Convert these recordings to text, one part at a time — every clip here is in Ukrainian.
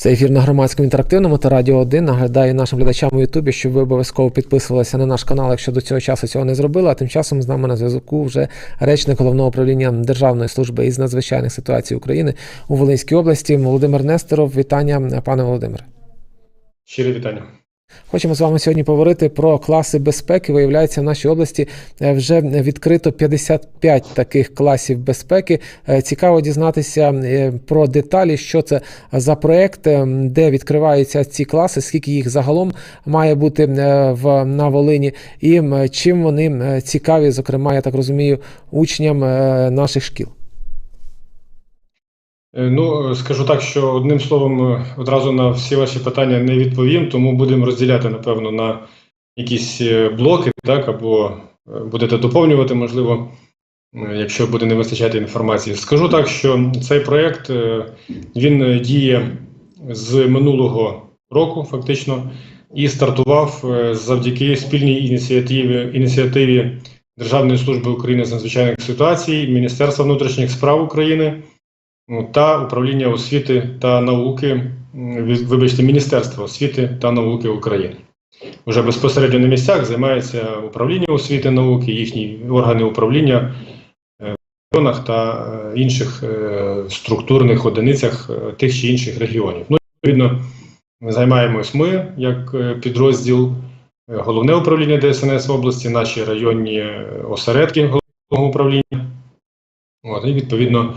Це ефір на громадському інтерактивному та Радіо 1. Нагадаю нашим глядачам у Ютубі, щоб ви обов'язково підписувалися на наш канал, якщо до цього часу цього не зробили. А тим часом з нами на зв'язку вже речник головного управління Державної служби із надзвичайних ситуацій України у Волинській області Володимир Нестеров. Вітання, пане Володимире. Щире вітання. Хочемо з вами сьогодні поговорити про класи безпеки. Виявляється, в нашій області е, вже відкрито 55 таких класів безпеки. Е, Цікаво дізнатися е, про деталі, що це за проект, е, де відкриваються ці класи, скільки їх загалом має бути в на Волині, і чим вони цікаві, зокрема, я так розумію, учням наших шкіл. Е, Ну, е, скажу так, що одним словом е, одразу на всі ваші питання не відповім, тому будемо розділяти, напевно, на якісь блоки, так, або будете доповнювати, можливо, якщо буде не вистачати інформації. Скажу так, що цей проєкт, він діє з минулого року, фактично, і стартував завдяки спільній ініціативі, ініціативі Державної служби України з надзвичайних ситуацій, Міністерства внутрішніх справ України та управління освіти та науки, вибачте, Міністерства освіти та науки України. Уже безпосередньо на місцях займається управління освіти науки, їхні органи управління е, в районах та е, інших е, структурних одиницях тих чи інших регіонів. Ну, відповідно, займаємось ми як підрозділ, головне управління ДСНС в області, наші районні осередки головного управління. От, і відповідно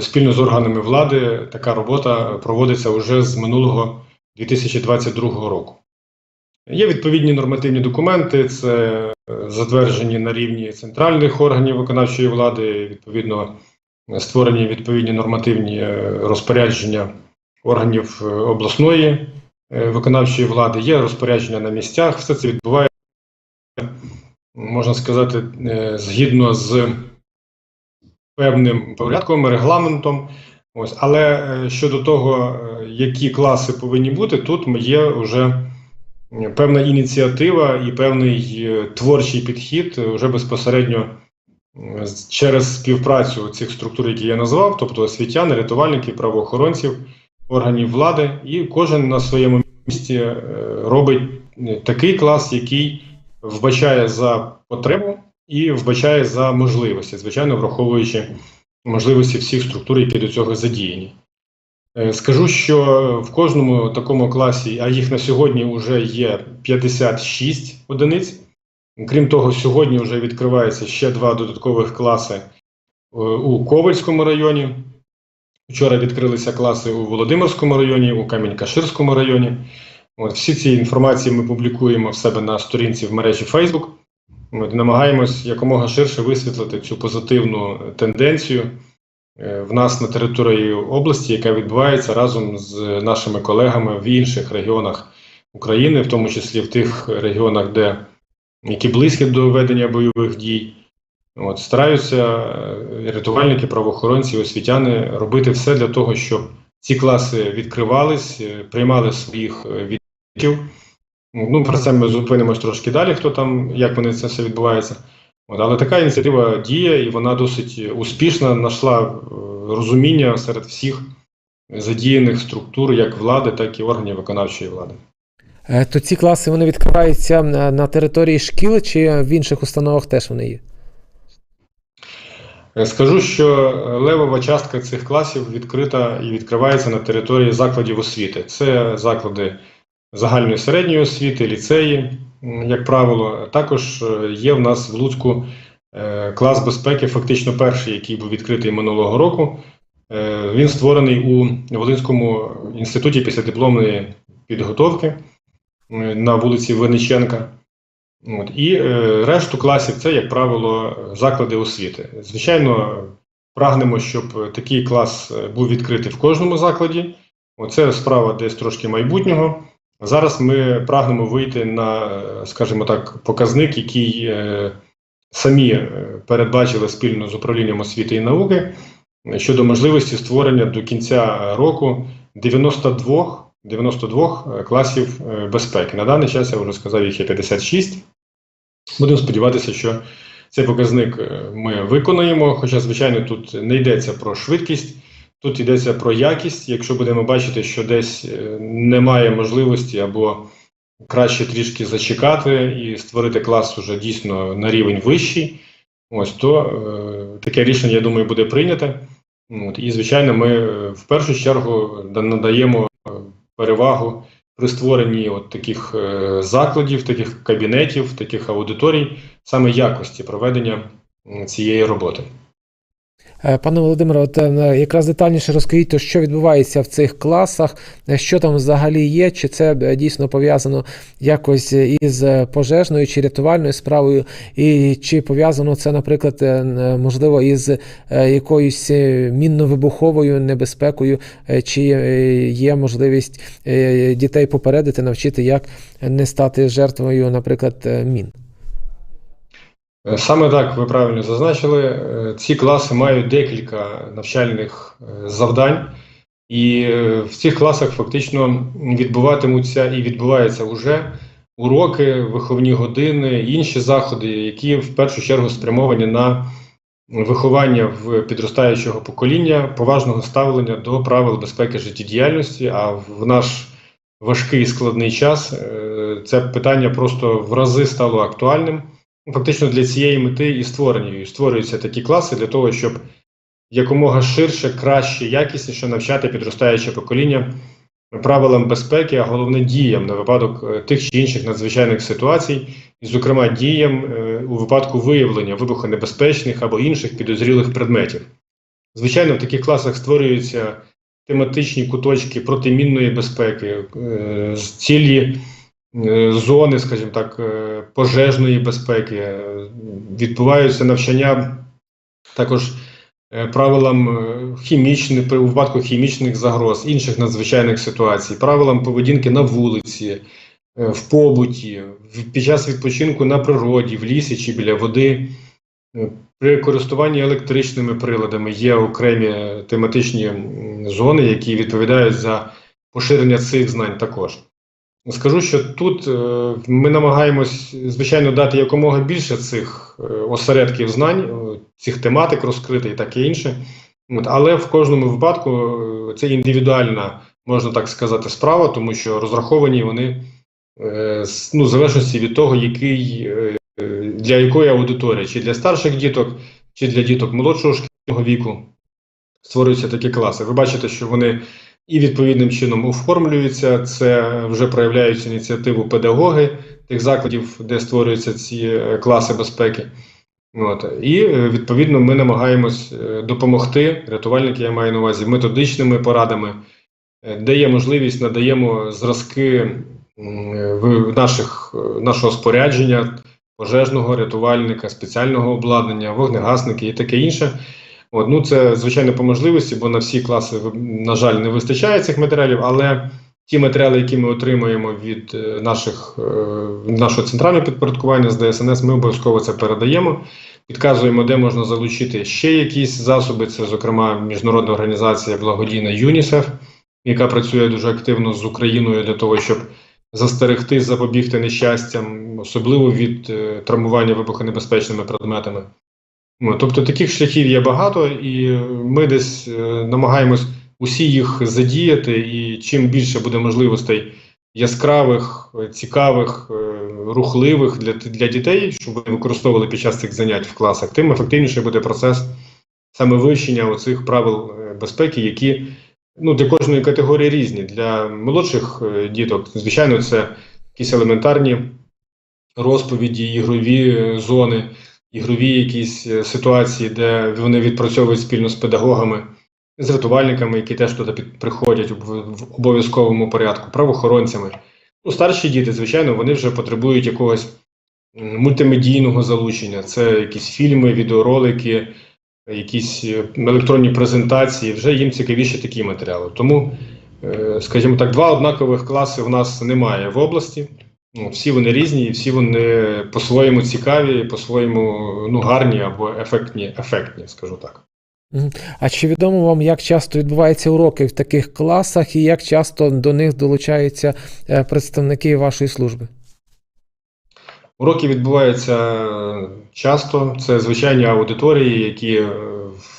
спільно з органами влади така робота проводиться вже з минулого 2022 року. Є відповідні нормативні документи, це е, затверджені на рівні центральних органів виконавчої влади, відповідно створені відповідні нормативні е, розпорядження органів е, обласної виконавчої влади, є розпорядження на місцях. Все це відбувається, можна сказати, згідно з певним порядком, регламентом. Ось, але е, щодо того, е, які класи повинні бути, тут є вже певна ініціатива і певний е, творчий підхід вже безпосередньо через співпрацю цих структур, які я назвав, тобто освітяни, рятувальники, правоохоронців, органів влади, і кожен на своєму місці робить такий клас, який вбачає за потребу і вбачає за можливості, звичайно, враховуючи можливості всіх структур, які до цього задіяні. Е, Скажу, що в кожному такому класі, а їх на сьогодні вже є 56 одиниць. Крім того, сьогодні вже відкривається ще два додаткових класи е, у Ковальському районі. Вчора відкрилися класи у Володимирському районі, у Камінь-Каширському районі. От, всі ці інформації ми публікуємо в себе на сторінці в мережі Facebook. От, намагаємось якомога ширше висвітлити цю позитивну тенденцію е, в нас на території області, яка відбувається разом з нашими колегами в інших регіонах України, в тому числі в тих регіонах, де які близькі до ведення бойових дій. От, стараються е, рятувальники, правоохоронці, освітяни робити все для того, щоб ці класи відкривались, е, приймали своїх відвідувачів. Ну, про це ми зупинимось трошки далі, хто там, як вони це все відбувається. От, але така ініціатива діє, і вона досить успішна, знайшла е, розуміння серед всіх задіяних структур, як влади, так і органів виконавчої влади. Е, То ці класи вони відкриваються на території шкіл чи в інших установах теж вони є? Е, Скажу, що левова частка цих класів відкрита і відкривається на території закладів освіти. Це заклади загальної середньої освіти, ліцеї, як правило. Також е, є в нас в Луцьку е, клас безпеки, фактично перший, який був відкритий минулого року. Е, Він створений у Волинському інституті післядипломної підготовки на вулиці Винниченка. От. І решту класів це, як правило, заклади освіти. Звичайно, прагнемо, щоб такий клас був відкритий в кожному закладі. Оце справа десь трошки майбутнього. Зараз ми прагнемо вийти на, скажімо так, показник, який е, самі е, передбачили спільно з управлінням освіти і науки щодо можливості створення до кінця року 92 92 класів е, безпеки. На даний час я вже сказав, їх є 56. Будемо сподіватися, що цей показник ми виконуємо. Хоча, звичайно, тут не йдеться про швидкість, тут йдеться про якість. Якщо будемо бачити, що десь е, немає можливості або краще трішки зачекати і створити клас уже дійсно на рівень вищий, ось то е, таке рішення, я думаю, буде прийняте. От, і, звичайно, ми е, в першу чергу надаємо е, перевагу при створенні от таких закладів, таких кабінетів, таких аудиторій, саме якості проведення цієї роботи. Е, Пане Володимире, от е, якраз детальніше розкажіть, що відбувається в цих класах, е, що там взагалі є, чи це дійсно пов'язано якось із пожежною чи рятувальною справою, і чи пов'язано це, наприклад, можливо, із якоюсь мінно-вибуховою небезпекою, чи є можливість дітей попередити, навчити, як не стати жертвою, наприклад, мін? Е, Саме так ви правильно зазначили. Е, Ці класи мають декілька навчальних е, завдань, і в цих класах фактично відбуватимуться і відбуваються вже уроки, виховні години, інші заходи, які в першу чергу спрямовані на виховання в підростаючого покоління, поважного ставлення до правил безпеки життєдіяльності. А в наш важкий і складний час це питання просто в рази стало актуальним. Фактично для цієї мети і створені і створюються такі класи для того, щоб якомога ширше, краще, якісніше навчати підростаюче покоління правилам безпеки, а головне діям на випадок е, тих чи інших надзвичайних ситуацій, і, зокрема, діям е, у випадку виявлення вибухонебезпечних або інших підозрілих предметів. Звичайно, в таких класах створюються тематичні куточки протимінної безпеки, е, цілі зони, скажімо так, е, пожежної безпеки, е, відбуваються навчання також е, правилам е, хімічних у випадку хімічних загроз, інших надзвичайних ситуацій, правилам поведінки на вулиці, е, в побуті, під час відпочинку на природі, в лісі чи біля води. Е, При користуванні електричними приладами є окремі е, тематичні зони, які відповідають за поширення цих знань також. Скажу, що тут е, ми намагаємось, звичайно, дати якомога більше цих е, осередків знань, е, цих тематик розкрити і таке інше. Але в кожному випадку це індивідуальна, можна так сказати, справа, тому що розраховані вони ну, в залежності від того, який, для якої аудиторії, чи для старших діток, чи для діток молодшого шкільного віку створюються такі класи. Ви бачите, що вони і відповідним чином оформлюються. Це вже проявляють ініціативу педагоги тих закладів, де створюються ці е, класи безпеки. От. І е, відповідно ми намагаємось е, допомогти, рятувальники я маю на увазі, методичними порадами, де є можливість, надаємо зразки наших, нашого спорядження, пожежного, рятувальника, спеціального обладнання, вогнегасники і таке інше. От, ну це звичайно по можливості, бо на всі класи, на жаль, не вистачає цих матеріалів, але ті матеріали, які ми отримуємо від е, наших, е, нашого центрального підпорядкування з ДСНС, ми обов'язково це передаємо. Підказуємо, де можна залучити ще якісь засоби. Це, зокрема, міжнародна організація благодійна ЮНІСЕФ, яка працює дуже активно з Україною для того, щоб застерегти, запобігти нещастям, особливо від е, травмування вибухонебезпечними предметами. Тобто таких шляхів є багато, і ми десь е, намагаємось усі їх задіяти, і чим більше буде можливостей яскравих, е, цікавих, е, рухливих для, для дітей, щоб вони використовували під час цих занять в класах, тим ефективніше буде процес саме вивчення оцих правил безпеки, які ну, для кожної категорії різні. Для молодших діток, звичайно, це якісь елементарні розповіді, ігрові зони ігрові якісь е, ситуації, де вони відпрацьовують спільно з педагогами, з рятувальниками, які теж туди приходять в, в обов'язковому порядку, правоохоронцями. Ну, старші діти, звичайно, вони вже потребують якогось мультимедійного залучення. Це якісь фільми, відеоролики, якісь е, електронні презентації. Вже їм цікавіші такі матеріали. Тому, е, скажімо так, два однакових класи в нас немає в області. Ну, всі вони різні, і всі вони по-своєму цікаві, по-своєму ну, гарні або ефектні, ефектні, скажу так. А чи відомо вам, як часто відбуваються уроки в таких класах і як часто до них долучаються е, представники вашої служби? Уроки відбуваються часто. Це звичайні аудиторії, які е,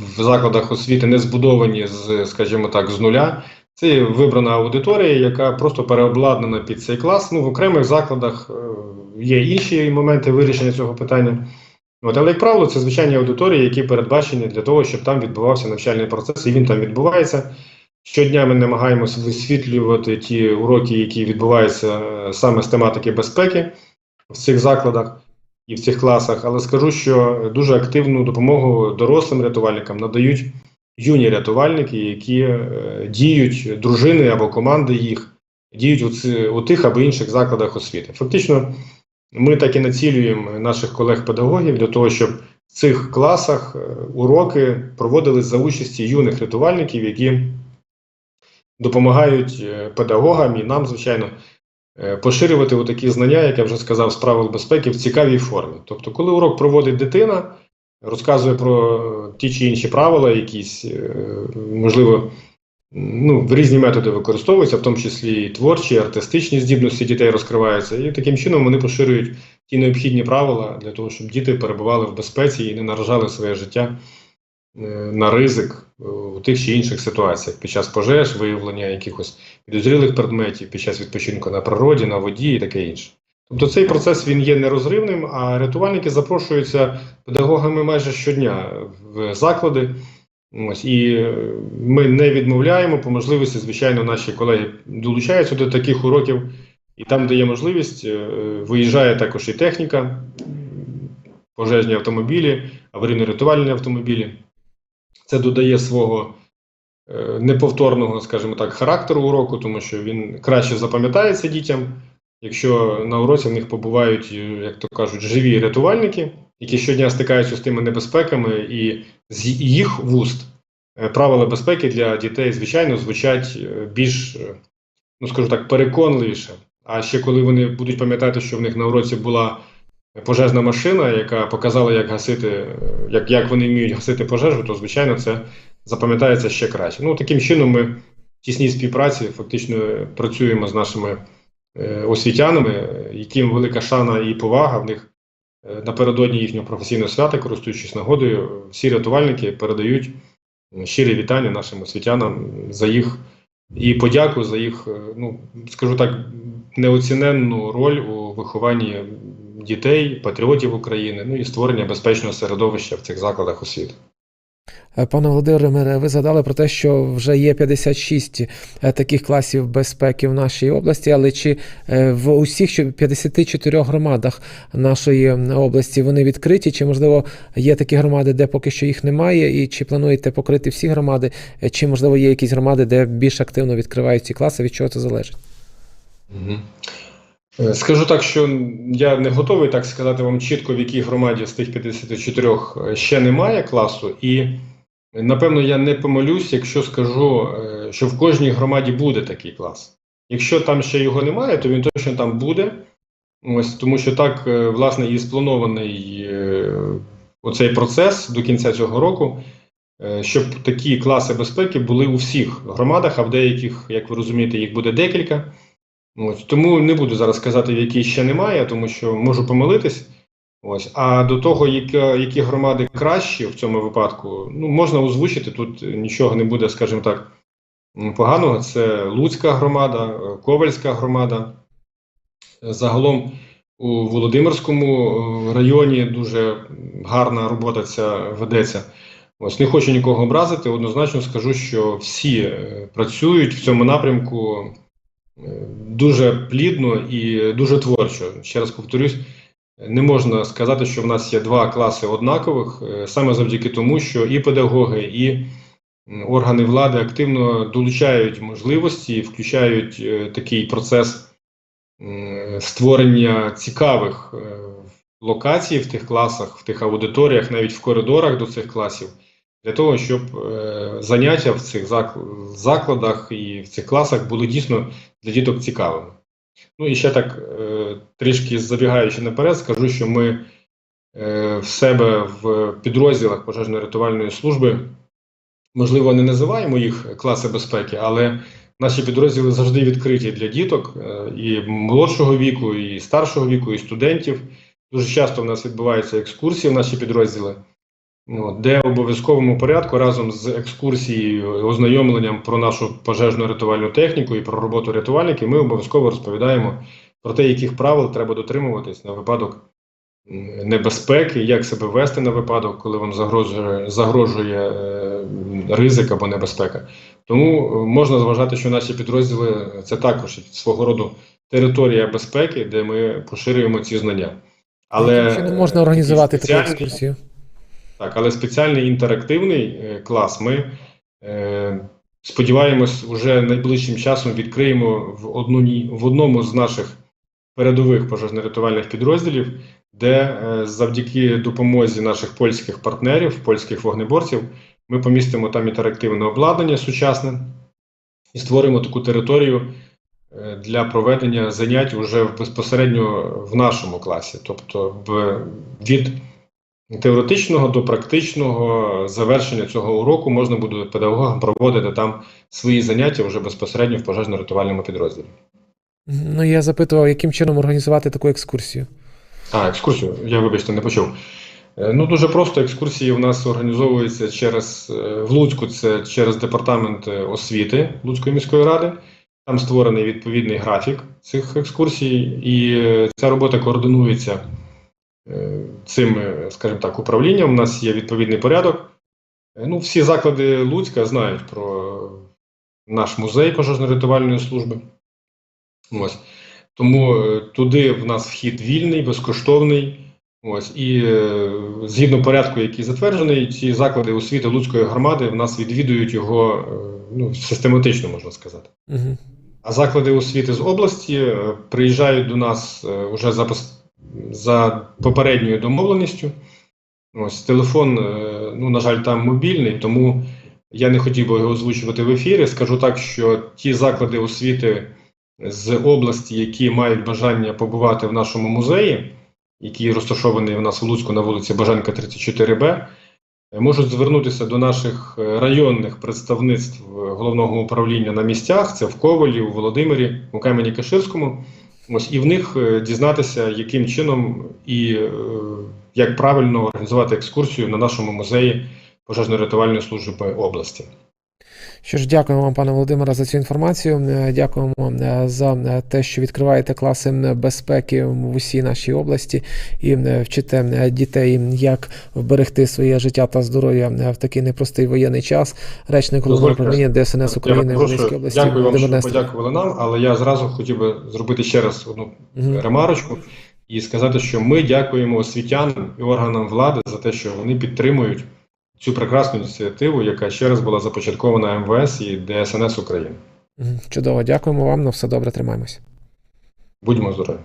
в закладах освіти не збудовані з, скажімо так, з нуля. Це вибрана аудиторія, яка просто переобладнана під цей клас. Ну, в окремих закладах е, є інші моменти вирішення цього питання. От, але, як правило, це звичайні аудиторії, які передбачені для того, щоб там відбувався навчальний процес, і він там відбувається. Щодня ми намагаємося висвітлювати ті уроки, які відбуваються е, саме з тематики безпеки в цих закладах і в цих класах. Але скажу, що дуже активну допомогу дорослим рятувальникам надають юні рятувальники, які е, діють, дружини або команди їх діють у, ці, у тих або інших закладах освіти. Фактично, ми так і націлюємо наших колег-педагогів для того, щоб в цих класах е, уроки проводились за участі юних рятувальників, які допомагають е, педагогам і нам, звичайно, поширювати такі знання, як я вже сказав, з правил безпеки в цікавій формі. Тобто, коли урок проводить дитина, розказує про ті чи інші правила, якісь, е, можливо, ну, різні методи використовуються, в тому числі і творчі, артистичні здібності дітей розкриваються, і таким чином вони поширюють ті необхідні правила для того, щоб діти перебували в безпеці і не наражали своє життя е, на ризик е, у тих чи інших ситуаціях під час пожеж, виявлення якихось підозрілих предметів, під час відпочинку на природі, на воді і таке інше. Тобто цей процес він є нерозривним, а рятувальники запрошуються педагогами майже щодня в заклади. Ось і е, ми не відмовляємо по можливості, звичайно, наші колеги долучаються до таких уроків, і там, де є можливість, е, виїжджає також і техніка, пожежні автомобілі, аварійно-рятувальні автомобілі. Це додає свого е, неповторного, скажімо так, характеру уроку, тому що він краще запам'ятається дітям, якщо на уроці в них побувають, е, як то кажуть, живі рятувальники, які щодня стикаються з тими небезпеками, і з їх вуст е, правила безпеки для дітей, звичайно, звучать е, більш, ну скажу так, переконливіше. А ще коли вони будуть пам'ятати, що в них на уроці була пожежна машина, яка показала, як гасити, як, як вони вміють гасити пожежу, то звичайно це запам'ятається ще краще. Ну таким чином, ми в тісній співпраці фактично працюємо з нашими освітянами, е, яким велика шана і повага в них е, напередодні їхнього професійного свята, користуючись нагодою, всі рятувальники передають м, щирі вітання нашим освітянам за їх і подяку за їх, е, ну скажу так, неоціненну роль у вихованні дітей, патріотів України, ну і створення безпечного середовища в цих закладах освіти. Е, Пане Володимире, ви згадали про те, що вже є 56 е, таких класів безпеки в нашій області, але чи е, в усіх 54 громадах нашої області вони відкриті, чи можливо є такі громади, де поки що їх немає, і чи плануєте покрити всі громади, чи можливо є якісь громади, де більш активно відкривають ці класи, від чого це залежить? Е, Скажу так, що я не готовий так сказати вам чітко, в якій громаді з тих 54 ще немає класу, і напевно я не помилюсь, якщо скажу, е, що в кожній громаді буде такий клас. Якщо там ще його немає, то він точно там буде. Ось тому, що так, е, власне, і спланований е, оцей процес до кінця цього року, е, щоб такі класи безпеки були у всіх громадах, а в деяких, як ви розумієте, їх буде декілька. Ось, тому не буду зараз казати, в якій ще немає, тому що можу помилитись. Ось, а до того, які громади кращі в цьому випадку, ну можна озвучити. Тут нічого не буде, скажімо так, поганого. Це Луцька громада, Ковальська громада. Загалом у Володимирському е, районі дуже гарна робота ця ведеться. Ось не хочу нікого образити. Однозначно скажу, що всі е, працюють в цьому напрямку дуже плідно і дуже творчо. Ще раз повторюсь, не можна сказати, що в нас є два класи однакових, е, саме завдяки тому, що і педагоги, і органи влади активно долучають можливості, включають е, такий процес створення цікавих е, локацій в тих класах, в тих аудиторіях, навіть в коридорах до цих класів, для того, щоб е, заняття в цих закладах і в цих класах були дійсно для діток цікавими. Ну і ще так, е, трішки забігаючи наперед, скажу, що ми е, в себе в підрозділах пожежно-рятувальної служби, можливо, не називаємо їх класи безпеки, але наші підрозділи завжди відкриті для діток і молодшого віку, і старшого віку, і студентів. Дуже часто в нас відбуваються екскурсії в наші підрозділи, де в обов'язковому порядку разом з екскурсією, ознайомленням про нашу пожежну рятувальну техніку і про роботу рятувальників, ми обов'язково розповідаємо про те, яких правил треба дотримуватись на випадок небезпеки, як себе вести на випадок, коли вам загрожує, загрожує е, ризик або небезпека. Тому е, можна зважати, що наші підрозділи це також свого роду територія безпеки, де ми поширюємо ці знання. Але Чи не можна організувати таку екскурсію? Так, але спеціальний інтерактивний е, клас ми е, сподіваємось, уже найближчим часом відкриємо в, одну, в одному з наших передових пожежно-рятувальних підрозділів, де е, завдяки допомозі наших польських партнерів, польських вогнеборців, ми помістимо там інтерактивне обладнання сучасне і створимо таку територію для проведення занять уже безпосередньо в нашому класі, тобто в, від теоретичного до практичного завершення цього уроку можна буде педагогам проводити там свої заняття вже безпосередньо в пожежно-рятувальному підрозділі. Ну, я запитував, яким чином організувати таку екскурсію. А, екскурсію, я вибачте, не почув. Е, Ну, дуже просто екскурсії в нас організовуються через е, в Луцьку, це через департамент е, освіти Луцької міської ради. Там створений відповідний графік цих екскурсій, і ця робота координується цим, е, скажімо так, управлінням. У нас є відповідний порядок. Е, Ну, всі заклади Луцька знають про наш музей пожежно-рятувальної служби. Ось. Тому е, туди в нас вхід вільний, безкоштовний. Ось і е, згідно порядку, який затверджений, ці заклади освіти Луцької громади в нас відвідують його е, ну, систематично, можна сказати. Угу. А заклади освіти з області е, приїжджають до нас е, уже за, за попередньою домовленістю. Ось телефон, е, ну, на жаль, там мобільний, тому я не хотів би його озвучувати в ефірі. Скажу так, що ті заклади освіти з області, які мають бажання побувати в нашому музеї, який розташований у нас в Луцьку на вулиці Бажанка 34Б, е, можуть звернутися до наших е, районних представництв е, головного управління на місцях. Це в Ковалі, у Володимирі, у Кам'яні Каширському. Ось і в них е, дізнатися, яким чином і е, як правильно організувати екскурсію на нашому музеї пожежно-рятувальної служби області. Що ж, дякуємо вам, пане Володимире, за цю інформацію. Е, Дякуємо е, за е, те, що відкриваєте класи безпеки в усій нашій області і вчите дітей, як вберегти своє життя та здоров'я в такий непростий воєнний час. Речник управління ДСНС України в Волинській області дякую вам, що подякували нам, але я зразу хотів би зробити ще раз одну Мгм. ремарочку і сказати, що ми дякуємо освітянам і органам влади за те, що вони підтримують цю прекрасну ініціативу, яка ще раз була започаткована МВС і ДСНС України. Чудово, дякуємо вам. На все добре, тримаємось. Будьмо здорові!